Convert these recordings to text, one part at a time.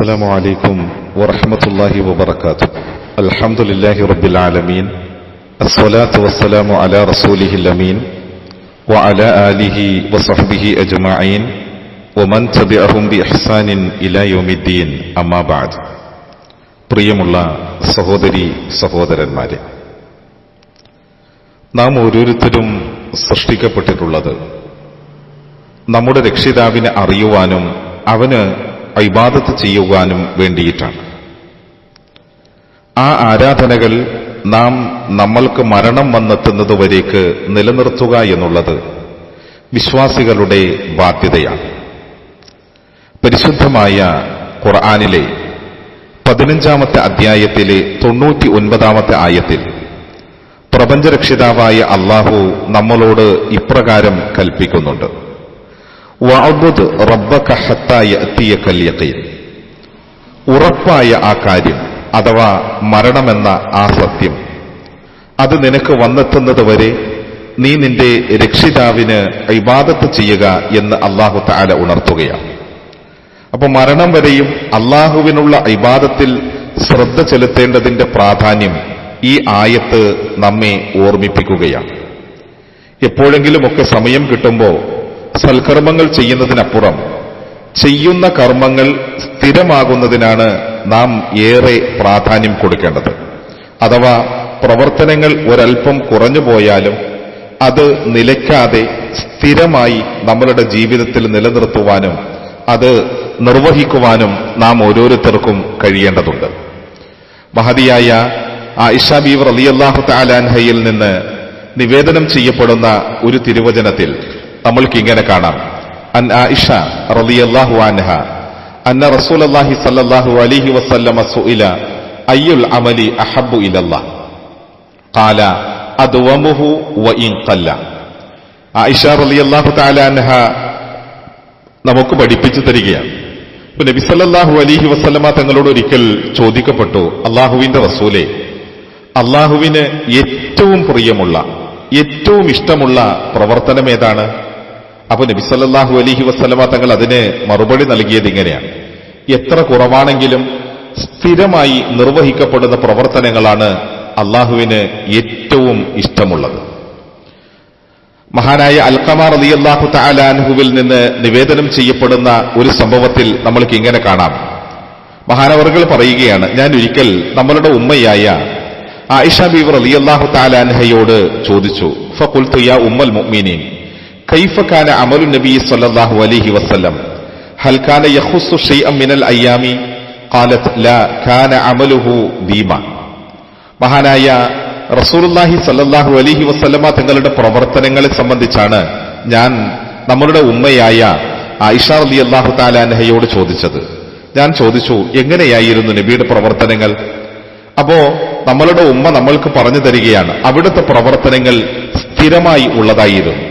السلام عليكم ورحمة الله وبركاته الحمد لله رب العالمين الصلاة والسلام على رسوله الأمين وعلى آله وصحبه أجمعين ومن تبعهم بإحسان إلى يوم الدين أما بعد പ്രിയമുള്ള സഹോദരി സഹോദരന്മാരെ നാം ഓരോരുത്തരും സൃഷ്ടിക്കപ്പെട്ടിട്ടുള്ളത് നമ്മുടെ രക്ഷിതാവിനെ അറിയുവാനും അവന് ഇബാദത്ത് ചെയ്യുവാനും വേണ്ടിയിട്ടാണ്. ആ ആരാധനകൾ നാം നമ്മൾക്ക് മരണം വന്നെത്തുന്നതുവരേക്ക് നിലനിർത്തുക എന്നുള്ളത് വിശ്വാസികളുടെ ബാധ്യതയാണ്. പരിശുദ്ധമായ ഖുർആാനിലെ പതിനഞ്ചാമത്തെ അധ്യായത്തിലെ തൊണ്ണൂറ്റി ഒൻപതാമത്തെ ആയത്തിൽ പ്രപഞ്ചരക്ഷിതാവായ അള്ളാഹു നമ്മളോട് ഇപ്രകാരം കൽപ്പിക്കുന്നുണ്ട്. റബ്ബക ഉറപ്പായ ആ കാര്യം അഥവാ മരണമെന്ന ആ സത്യം. അത് നിനക്ക് വന്നെത്തുന്നത് വരെ നീ നിന്റെ രക്ഷിതാവിന് ഇബാദത്ത് ചെയ്യുക എന്ന് അള്ളാഹു താല ഉണർത്തുകയാണ്. അപ്പൊ മരണം വരെയും അള്ളാഹുവിനുള്ള ഇബാദത്തിൽ ശ്രദ്ധ ചെലുത്തേണ്ടതിന്റെ പ്രാധാന്യം ഈ ആയത്ത് നമ്മെ ഓർമ്മിപ്പിക്കുകയാണ്. എപ്പോഴെങ്കിലുമൊക്കെ സമയം കിട്ടുമ്പോൾ സൽക്കർമ്മങ്ങൾ ചെയ്യുന്നതിനപ്പുറം ചെയ്യുന്ന കർമ്മങ്ങൾ സ്ഥിരമാകുന്നതിനാണ് നാം ഏറെ പ്രാധാന്യം കൊടുക്കേണ്ടത്. അഥവാ പ്രവർത്തനങ്ങൾ ഒരൽപ്പം കുറഞ്ഞു പോയാലും അത് നിലയ്ക്കാതെ സ്ഥിരമായി നമ്മളുടെ ജീവിതത്തിൽ നിലനിർത്തുവാനും അത് നിർവഹിക്കുവാനും നാം ഓരോരുത്തർക്കും കഴിയേണ്ടതുണ്ട്. മഹതിയായ ആയിഷ ബീവർ അലിയല്ലാഹു താലാൻഹയിൽ നിന്ന് നിവേദനം ചെയ്യപ്പെടുന്ന ഒരു തിരുവചനത്തിൽ നമ്മൾക്ക് ഇങ്ങനെ കാണാം. ആയിഷ റളിയല്ലാഹു അൻഹ അന്ന റസൂലല്ലാഹി സല്ലല്ലാഹു അലൈഹി വസല്ലമ സുഇല അയ്യുൽ ഖാല അദ്വമുഹു ഖല്ല. ആയിഷ റളിയല്ലാഹു തആല അൻഹ നമുക്ക് പഠിപ്പിച്ചു തരികയാണ്. നബി സല്ലല്ലാഹു അലൈഹി വസല്ലമ തങ്ങളോട് ഒരിക്കൽ ചോദിക്കപ്പെട്ടു അള്ളാഹുവിന്റെ റസൂലെ അള്ളാഹുവിന് ഏറ്റവും പ്രിയമുള്ള ഏറ്റവും ഇഷ്ടമുള്ള പ്രവർത്തനം ഏതാണ്? അപ്പൊ നബി സല്ലല്ലാഹു വസ്ലമ തങ്ങൾ അതിന് മറുപടി നൽകിയത് ഇങ്ങനെയാണ്. എത്ര കുറവാണെങ്കിലും സ്ഥിരമായി നിർവഹിക്കപ്പെടുന്ന പ്രവർത്തനങ്ങളാണ് അള്ളാഹുവിന് ഏറ്റവും ഇഷ്ടമുള്ളത്. മഹാനായ അൽക്കമാർ അലി അള്ളാഹു താലാൻഹുവിൽ നിന്ന് നിവേദനം ചെയ്യപ്പെടുന്ന ഒരു സംഭവത്തിൽ നമ്മൾക്ക് ഇങ്ങനെ കാണാം. മഹാനവറുകൾ പറയുകയാണ് ഞാൻ ഒരിക്കൽ നമ്മളുടെ ഉമ്മയായ ആയിഷ ബീവർ അലി അള്ളാഹു താലാൻഹയോട് ചോദിച്ചു ഫുൽ യാ ഉമ്മൽ മുഅ്മിനീൻ? കൈഫ കാന അമലു നബി സല്ലാഹു അലഹി വസ്ലം ഹൽക്കാന യഹുസു ഷൈഅൻ മിനൽ അയ്യാമി കാലത് ലാ കാന അമലുഹു ഭീമ മഹാനായ റസൂലുല്ലാഹി സല്ലാഹു അലഹി വസ്ലമ തങ്ങളുടെ പ്രവർത്തനങ്ങളെ സംബന്ധിച്ചാണ് ഞാൻ നമ്മളുടെ ഉമ്മയായ ആയിഷ അലി അള്ളാഹു താലാൻഹയോട് ചോദിച്ചത്. ഞാൻ ചോദിച്ചു എങ്ങനെയായിരുന്നു നബിയുടെ പ്രവർത്തനങ്ങൾ? അപ്പോ നമ്മളുടെ ഉമ്മ നമ്മൾക്ക് പറഞ്ഞു തരികയാണ് അവിടുത്തെ പ്രവർത്തനങ്ങൾ സ്ഥിരമായി ഉള്ളതായിരുന്നു.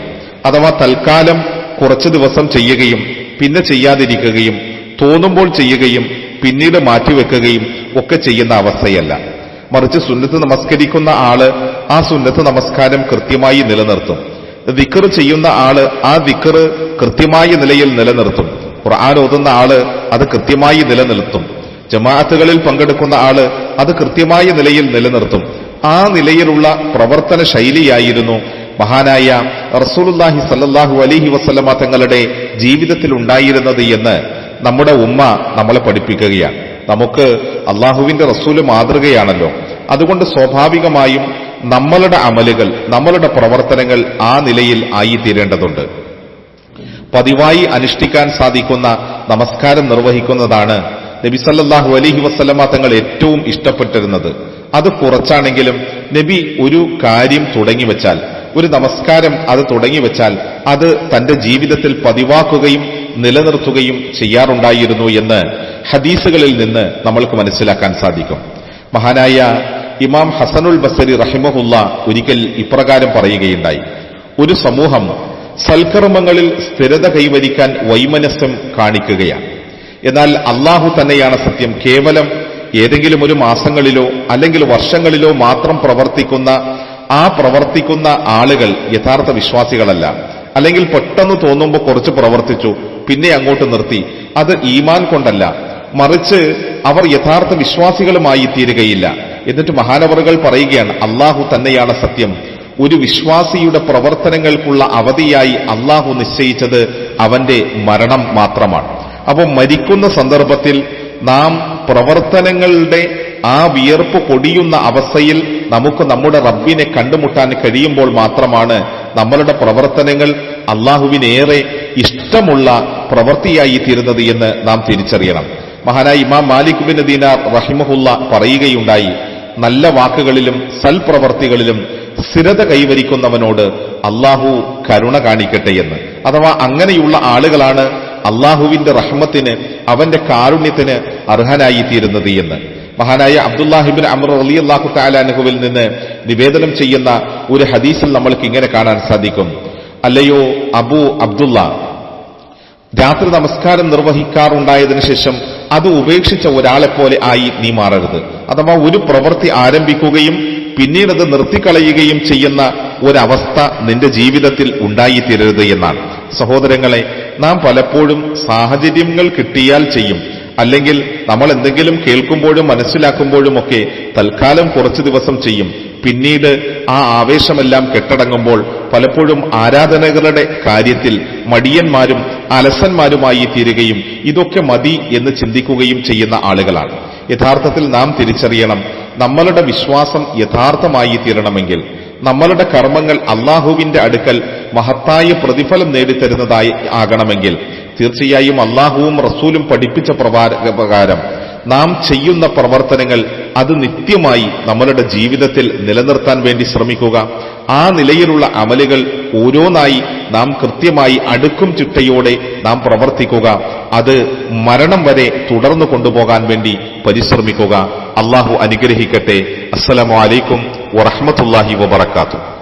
അഥവാ തൽക്കാലം കുറച്ച് ദിവസം ചെയ്യുകയും പിന്നെ ചെയ്യാതിരിക്കുകയും തോന്നുമ്പോൾ ചെയ്യുകയും പിന്നീട് മാറ്റിവെക്കുകയും ഒക്കെ ചെയ്യുന്ന അവസ്ഥയല്ല. മറിച്ച് സുന്നത്ത് നമസ്കരിക്കുന്ന ആൾ ആ സുന്നത്ത് നമസ്കാരം കൃത്യമായി നിലനിർത്തും. വിക്കർ ചെയ്യുന്ന ആൾ ആ വിക്കർ കൃത്യമായ നിലയിൽ നിലനിർത്തും. ഖുർആൻ ഓതുന്ന ആൾ അത് കൃത്യമായി നിലനിർത്തും. ജമാഅത്തുകളിൽ പങ്കെടുക്കുന്ന ആൾ അത് കൃത്യമായ നിലയിൽ നിലനിർത്തും. ആ നിലയിലുള്ള പ്രവർത്തന ശൈലിയായിരുന്നു മഹാനായ റസൂലുല്ലാഹി സല്ലാഹു അലഹി വസ്ലമ തങ്ങളുടെ ജീവിതത്തിൽ ഉണ്ടായിരുന്നത് എന്ന് നമ്മുടെ ഉമ്മ നമ്മളെ പഠിപ്പിക്കുകയാണ്. നമുക്ക് അള്ളാഹുവിന്റെ റസൂൽ മാതൃകയാണല്ലോ. അതുകൊണ്ട് സ്വാഭാവികമായും നമ്മളുടെ അമലുകൾ നമ്മളുടെ പ്രവർത്തനങ്ങൾ ആ നിലയിൽ ആയിത്തീരേണ്ടതുണ്ട്. പതിവായി അനുഷ്ഠിക്കാൻ സാധിക്കുന്ന നമസ്കാരം നിർവഹിക്കുന്നതാണ് നബി അലഹി വസല്ലമ തങ്ങൾ ഏറ്റവും ഇഷ്ടപ്പെട്ടിരുന്നത്. അത് കുറച്ചാണെങ്കിലും നബി ഒരു കാര്യം തുടങ്ങിവെച്ചാൽ ഒരു നമസ്കാരം അത് തുടങ്ങി വെച്ചാൽ അത് തന്റെ ജീവിതത്തിൽ പതിവാക്കുകയും നിലനിർത്തുകയും ചെയ്യാറുണ്ടായിരുന്നു എന്ന് ഹദീസുകളിൽ നിന്ന് നമ്മൾക്ക് മനസ്സിലാക്കാൻ സാധിക്കും. മഹാനായ ഇമാം ഹസനുൽ ബസരി റഹിമഹുല്ല ഒരിക്കൽ ഇപ്രകാരം പറയുകയുണ്ടായി. ഒരു സമൂഹം സൽക്കർമ്മങ്ങളിൽ സ്ഥിരത കൈവരിക്കാൻ വൈമനസ്യം കാണിക്കുകയാണ്. എന്നാൽ അള്ളാഹു തന്നെയാണ് സത്യം. കേവലം ഏതെങ്കിലും ഒരു മാസങ്ങളിലോ അല്ലെങ്കിൽ വർഷങ്ങളിലോ മാത്രം പ്രവർത്തിക്കുന്ന ആ പ്രവർത്തിക്കുന്ന ആളുകൾ യഥാർത്ഥ വിശ്വാസികളല്ല. അല്ലെങ്കിൽ പെട്ടെന്ന് തോന്നുമ്പോൾ കുറച്ച് പ്രവർത്തിച്ചു പിന്നെ അങ്ങോട്ട് നിർത്തി. അത് ഈമാൻ കൊണ്ടല്ല. മറിച്ച് അവർ യഥാർത്ഥ വിശ്വാസികളുമായി തീരുകയില്ല. എന്നിട്ട് മഹാനവറുകൾ പറയുകയാണ് അള്ളാഹു തന്നെയാണ് സത്യം. ഒരു വിശ്വാസിയുടെ പ്രവർത്തനങ്ങൾക്കുള്ള അവധിയായി അള്ളാഹു നിശ്ചയിച്ചത് അവന്റെ മരണം മാത്രമാണ്. അപ്പോൾ മരിക്കുന്ന സന്ദർഭത്തിൽ നാം പ്രവർത്തനങ്ങളുടെ ആ വിയർപ്പ് പൊടിയുന്ന അവസ്ഥയിൽ നമുക്ക് നമ്മുടെ റബ്ബിനെ കണ്ടുമുട്ടാൻ കഴിയുമ്പോൾ മാത്രമാണ് നമ്മളുടെ പ്രവർത്തനങ്ങൾ അള്ളാഹുവിനേറെ ഇഷ്ടമുള്ള പ്രവൃത്തിയായി തീരുന്നത് എന്ന് നാം തിരിച്ചറിയണം. മഹാനായ ഇമാം മാലിക് ബിൻ ദീനാർ റഹിമഹുല്ല പറയുകയുണ്ടായി നല്ല വാക്കുകളിലും സൽപ്രവർത്തികളിലും സ്ഥിരത കൈവരിക്കുന്നവനോട് അള്ളാഹു കരുണ കാണിക്കട്ടെ എന്ന്. അഥവാ അങ്ങനെയുള്ള ആളുകളാണ് അള്ളാഹുവിന്റെ റഹ്മത്തിന് അവന്റെ കാരുണ്യത്തിന് അർഹനായി തീരുന്നത് എന്ന്. മഹാനായ അബ്ദുല്ലാഹിബിൻ അമർ അലി അള്ളാഹു താലാനുഹുവിൽ നിന്ന് നിവേദനം ചെയ്യുന്ന ഒരു ഹദീസിൽ നമ്മൾക്ക് ഇങ്ങനെ കാണാൻ സാധിക്കും. അല്ലയോ അബു അബ്ദുള്ള രാത്രി നമസ്കാരം നിർവഹിക്കാറുണ്ടായതിനു ശേഷം അത് ഉപേക്ഷിച്ച ഒരാളെ പോലെ ആയി നീ മാറരുത്. അഥവാ ഒരു പ്രവൃത്തി ആരംഭിക്കുകയും പിന്നീട് അത് നിർത്തിക്കളയുകയും ചെയ്യുന്ന ഒരവസ്ഥ നിന്റെ ജീവിതത്തിൽ ഉണ്ടായിത്തീരരുത് എന്നാണ്. സഹോദരങ്ങളെ നാം പലപ്പോഴും സാഹചര്യങ്ങൾ കിട്ടിയാൽ ചെയ്യും. അല്ലെങ്കിൽ നമ്മൾ എന്തെങ്കിലും കേൾക്കുമ്പോഴും മനസ്സിലാക്കുമ്പോഴും ഒക്കെ തൽക്കാലം കുറച്ച് ദിവസം ചെയ്യും. പിന്നീട് ആ ആവേശമെല്ലാം കെട്ടടങ്ങുമ്പോൾ പലപ്പോഴും ആരാധനകളുടെ കാര്യത്തിൽ മടിയന്മാരും അലസന്മാരുമായി തീരുകയും ഇതൊക്കെ മതി എന്ന് ചിന്തിക്കുകയും ചെയ്യുന്ന ആളുകളാണ്. യഥാർത്ഥത്തിൽ നാം തിരിച്ചറിയണം നമ്മളുടെ വിശ്വാസം യഥാർത്ഥമായി തീരണമെങ്കിൽ നമ്മളുടെ കർമ്മങ്ങൾ അള്ളാഹുവിന്റെ അടുക്കൽ മഹത്തായ പ്രതിഫലം നേടിത്തരുന്നതായി ആകണമെങ്കിൽ തീർച്ചയായും അള്ളാഹുവും റസൂലും പഠിപ്പിച്ച പ്രകാരം നാം ചെയ്യുന്ന പ്രവർത്തനങ്ങൾ അത് നിത്യമായി നമ്മളുടെ ജീവിതത്തിൽ നിലനിർത്താൻ വേണ്ടി ശ്രമിക്കുക. ആ നിലയിലുള്ള അമലുകൾ ഓരോന്നായി നാം കൃത്യമായി അടുക്കും ചിട്ടയോടെ നാം പ്രവർത്തിക്കുക. അത് മരണം വരെ തുടർന്നു കൊണ്ടുപോകാൻ വേണ്ടി പരിശ്രമിക്കുക. അള്ളാഹു അനുഗ്രഹിക്കട്ടെ. അസ്സലാമു അലൈക്കും വറഹ്മത്തുള്ളാഹി വബറകാതുഹു.